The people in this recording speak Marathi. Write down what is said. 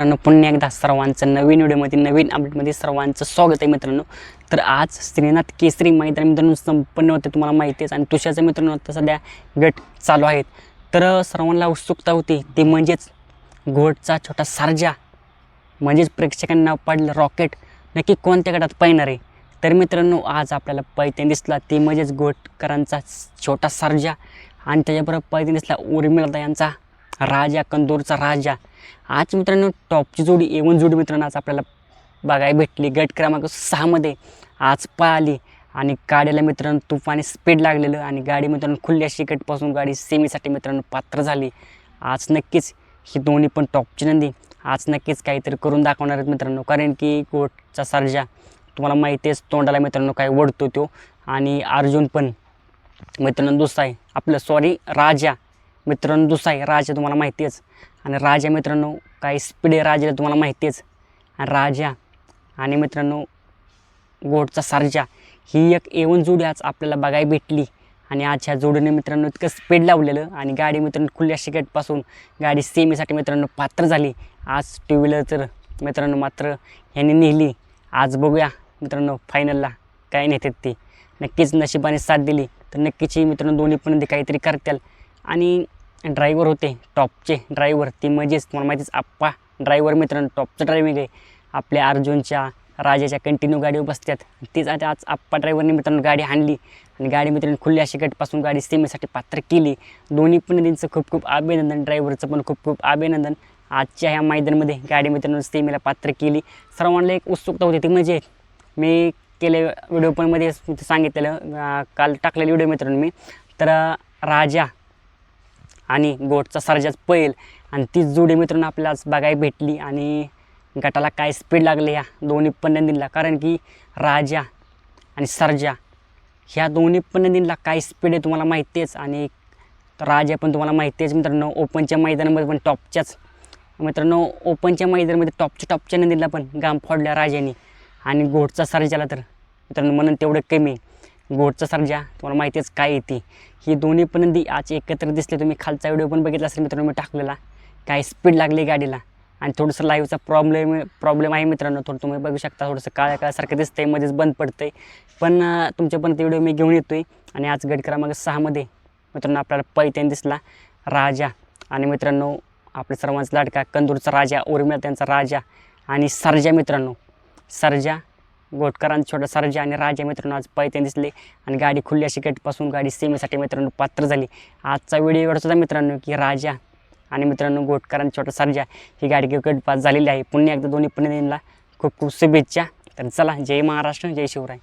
मित्रांनो पुन्हा एकदा सर्वांचं नवीन व्हिडिओमध्ये नवीन अपडेटमध्ये सर्वांचं स्वागत आहे मित्रांनो. तर आज श्रीनाथ केसरी मैदान मित्रांनो संपन्न होते तुम्हाला माहिती आहे. आणि तुषारचं मित्रांनो आता सध्या गट चालू आहेत. तर सर्वांना उत्सुकता होती ते म्हणजेच घोटचा छोटा सारजा म्हणजेच प्रेक्षकांना पडलं रॉकेट नक्की कोणत्या गटात पाहणार आहे? तर मित्रांनो आज आपल्याला पैत्यान दिसला ते म्हणजेच घोटकरांचा छोटा सारजा आणि त्याच्याबरोबर पैत्यान दिसला उर्मिळदा यांचा. राजा कंदूरचा राजा. आज मित्रांनो टॉपची जोडी एवन जोडी मित्रांनो आज आपल्याला बघायला भेटली. गट क्रमांक सहामध्ये आज पळाली आणि गाडीला मित्रांनो तुफाने स्पीड लागलेलं आणि गाडी मित्रांनो खुल्या शिकटपासून गाडी सेमीसाठी मित्रांनो पात्र झाली. आज नक्कीच ही दोन्ही पण टॉपची नंदी. आज नक्कीच काहीतरी करून दाखवणार आहेत मित्रांनो कारण की गोटचा सर्जा तुम्हाला माहिती आहेच तोंडाला मित्रांनो काय वडतो तो. आणि अर्जुन पण मित्रांनो दुसरा आहे. आपलं सॉरी राजा. मित्रांनो दुसरा आहे राजा तुम्हाला माहितीच आणि राजा मित्रांनो काही स्पीड आहे राजाला तुम्हाला माहितीच आणि राजा आणि मित्रांनो गोडचा सारजा ही एक एवन जोडी आज आपल्याला बघायला भेटली. आणि आज ह्या जोडीने मित्रांनो इतकं स्पीड लावलेलं. आणि गाडी मित्रांनो खुल्या शिकटपासून गाडी सेमीसाठी मित्रांनो पात्र झाली. आज टू व्हीलर तर मित्रांनो मात्र ह्यांनी नेली. आज बघूया मित्रांनो फायनलला काय नेतात ते. नक्कीच नशिबाने साथ दिली. तर नक्कीच मित्रांनो दोन्ही पण ते काहीतरी करतील. आणि ड्रायव्हर होते टॉपचे ड्रायव्हर ते म्हणजेच तुम्हाला माहितीच आप्पा ड्रायव्हर मित्रांनो टॉपचं ड्रायव्हिंग आहे. आपल्या अर्जुनच्या राजाच्या कंटिन्यू गाडीवर बसतात तीच आता आज आप्पा ड्रायव्हरने मित्रांनो गाडी आणली. आणि गाडी मित्रांनो खुल्या शिकटपासून गाडी सीमेसाठी पात्र केली. दोन्ही पण त्यांचं खूप खूप अभिनंदन ड्रायव्हरचं पण खूप खूप अभिनंदन. आजच्या ह्या मैदानामध्ये गाडी मित्रांनो सीमेला पात्र केली. सर्वांना एक उत्सुकता होती ती म्हणजे मी केले व्हिडिओ पण मध्ये सांगितलेलं काल टाकलेलं व्हिडिओ मित्रांनो मी. तर राजा आणि गोटचा सर्जाच पैल आणि तीच जोडी मित्रांनो आपल्याला आज बघायला भेटली आणि गटाला काय स्पीड लागले या दोन्ही पण दिनला कारण की राजा आणि सर्जा ह्या दोन्ही पण नंदींला काय स्पीड आहे तुम्हाला माहिती आहेच. आणि राजा पण तुम्हाला माहिती आहेच मित्रांनो ओपनच्या मैदानामध्ये पण टॉपच्याच. मित्रांनो ओपनच्या मैदानामध्ये टॉपच्या टॉपच्या नंदीला पण गाम फोडल्या राजाने. आणि घोटचा सर्जाला तर मित्रांनो म्हणून तेवढं कमी गोडचा सर्जा तुम्हाला माहितीच काय येते ही दोन्ही पण नंदी आज एकत्र दिसले तुम्ही खालचा व्हिडिओ पण बघितला असेल मित्रांनो मी टाकलेला. काय स्पीड लागली गाडीला. आणि थोडंसं लाईव्हचा प्रॉब्लेम प्रॉब्लेम आहे मित्रांनो थोडं तुम्ही बघू शकता थोडंसं काळ्या काळ्यासारखं दिसतंय मध्येच बंद पडतंय. पण तुमच्यापर्यंत व्हिडिओ मी घेऊन येतोय. आणि आज गट क्रमांक सहामध्ये मित्रांनो आपल्याला पैत्यान दिसला राजा. आणि मित्रांनो आपल्या सर्वांचा लाडका कंदूरचा राजा उर्मिळा त्यांचा राजा आणि सरजा मित्रांनो. सरजा गोटकरांचा छोटा सर्जा आणि राजा मित्रांनो आज पैते दिसले. आणि गाडी खुल्या शिकटपासून गाडी सेमीसाठी मित्रांनो पात्र झाली. आजचा व्हिडिओ एवढाच होता मित्रांनो की राजा आणि मित्रांनो गोटकरांचा छोटा सरजा ही गाडी गट पास झालेली आहे. पुन्हा एकदा दोन्ही पुणे खूप खूप शुभेच्छा. तर चला जय महाराष्ट्र जय शिवराय.